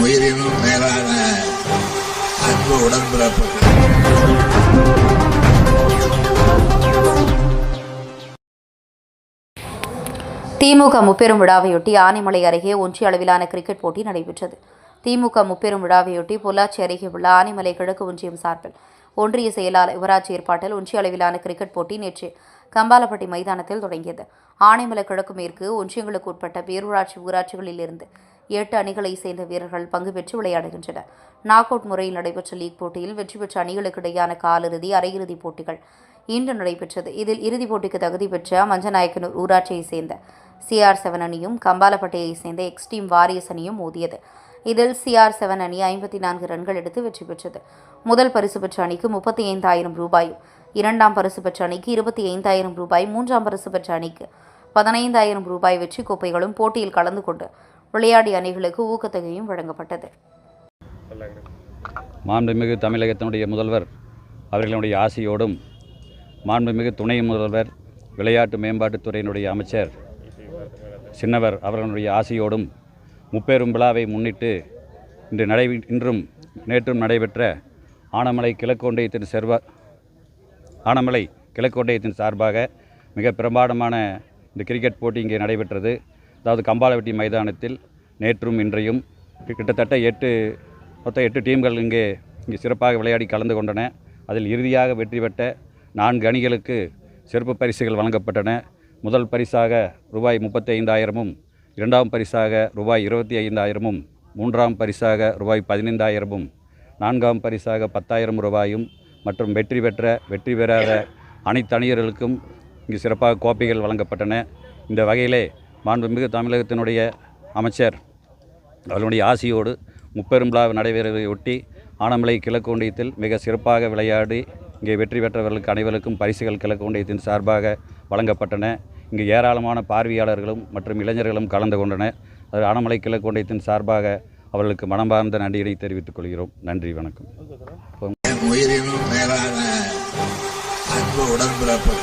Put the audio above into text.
உயிரினும் மேலான அன்பு உடன்பிறப்பு திமுக முப்பெரும் விழாவையொட்டி ஆனைமலை அருகே ஒன்றிய அளவிலான கிரிக்கெட் போட்டி நடைபெற்றது. திமுக முப்பெரும் விழாவையொட்டி பொள்ளாச்சி அருகே உள்ள ஆனைமலை கிழக்கு ஒன்றியம் சார்பில் ஒன்றிய செயலாளர் யுவராஜ் ஏற்பாட்டில் ஒன்றிய அளவிலான கிரிக்கெட் போட்டி நேற்று கம்பாலப்பட்டி மைதானத்தில் தொடங்கியது. ஆனைமலை கிழக்கு மேற்கு ஒன்றியங்களுக்கு உட்பட்ட பேரூராட்சி ஊராட்சிகளில் இருந்து எட்டு அணிகளை சேர்ந்த வீரர்கள் பங்கு பெற்று விளையாடுகின்றனர். நாக் அவுட் முறையில் நடைபெற்ற லீக் போட்டியில் வெற்றி பெற்ற அணிகளுக்கு இடையான காலிறுதி அரையிறுதிப் போட்டிகள் இன்று நடைபெற்றது. இதில் இறுதிப் போட்டிக்கு தகுதி பெற்ற மஞ்சநாயக்கனூர் ஊராட்சியைச் சேர்ந்த சிஆர் செவன் அணியும் கம்பாலப்பட்டையைச் சேர்ந்த எக்ஸ்டீம் வாரியஸ் அணியும் மோதியது. இதில் சிஆர் செவன் அணி ஐம்பத்தி நான்கு ரன்கள் எடுத்து வெற்றி பெற்றது. முதல் பரிசு பெற்ற அணிக்கு முப்பத்தி ஐந்தாயிரம் ரூபாயும் இரண்டாம் பரிசு பெற்ற அணிக்கு இருபத்தி ஐந்தாயிரம் ரூபாய் மூன்றாம் பரிசு பெற்ற அணிக்கு பதினைந்தாயிரம் ரூபாய் வெற்றி கோப்பைகளும் போட்டியில் கலந்து கொண்டு விளையாடிய அணிகளுக்கு ஊக்கத்தொகையும் வழங்கப்பட்டது. மாண்புமிகு தமிழகத்தினுடைய முதல்வர் அவர்களுடைய ஆசையோடும் மாண்புமிகு துணை முதல்வர் விளையாட்டு மேம்பாட்டுத்துறையினுடைய அமைச்சர் சின்னவர் அவர்களுடைய ஆசையோடும் முப்பெரும் விழாவை முன்னிட்டு இன்று நடை இன்றும் நேற்றும் நடைபெற்ற ஆனமலை கிழக்கு ஒன்றியத்தின் செர்வ ஆனமலை கிழக்கு ஒன்றியத்தின் சார்பாக மிக பிரமாண்டமான இந்த கிரிக்கெட் போட்டி இங்கே நடைபெற்றது. அதாவது கம்பாலவெட்டி மைதானத்தில் நேற்றும் இன்றையும் கிட்டத்தட்ட எட்டு மொத்தம் எட்டு டீம்கள் இங்கே இங்கே சிறப்பாக விளையாடி கலந்து கொண்டன. அதில் இறுதியாக வெற்றி பெற்ற நான்கு அணிகளுக்கு சிறப்பு பரிசுகள் வழங்கப்பட்டன. முதல் பரிசாக ரூபாய் முப்பத்தி ஐந்தாயிரமும் இரண்டாம் பரிசாக ரூபாய் இருபத்தி ஐந்தாயிரமும் மூன்றாம் பரிசாக ரூபாய் பதினைந்தாயிரமும் நான்காம் பரிசாக பத்தாயிரம் ரூபாயும் மற்றும் வெற்றி பெற்ற வெற்றி பெறாத அனைத்து அணியர்களுக்கும் இங்கு சிறப்பாக கோப்பைகள் வழங்கப்பட்டன. இந்த வகையிலே மாண்புமிகு தமிழகத்தினுடைய அமைச்சர். அவர்களுடைய ஆசியோடு முப்பெரும் விழா நடைபெறுவதை ஒட்டி ஆனமலை கிழக்கு ஒன்றியத்தில் மிக சிறப்பாக விளையாடி இங்கே வெற்றி பெற்றவர்களுக்கு அனைவருக்கும் பரிசுகள் கிழக்கு ஒன்றியத்தின் சார்பாக வழங்கப்பட்டன. இங்கு ஏராளமான பார்வையாளர்களும் மற்றும் இளைஞர்களும் கலந்து கொண்டனர். அது ஆனமலை கிழக்கு ஒன்றியத்தின் சார்பாக அவர்களுக்கு மனமார்ந்த நன்றியினை தெரிவித்துக் கொள்கிறோம். நன்றி வணக்கம். உயிரினும் மேலான அன்பு உடன்பிறப்பு.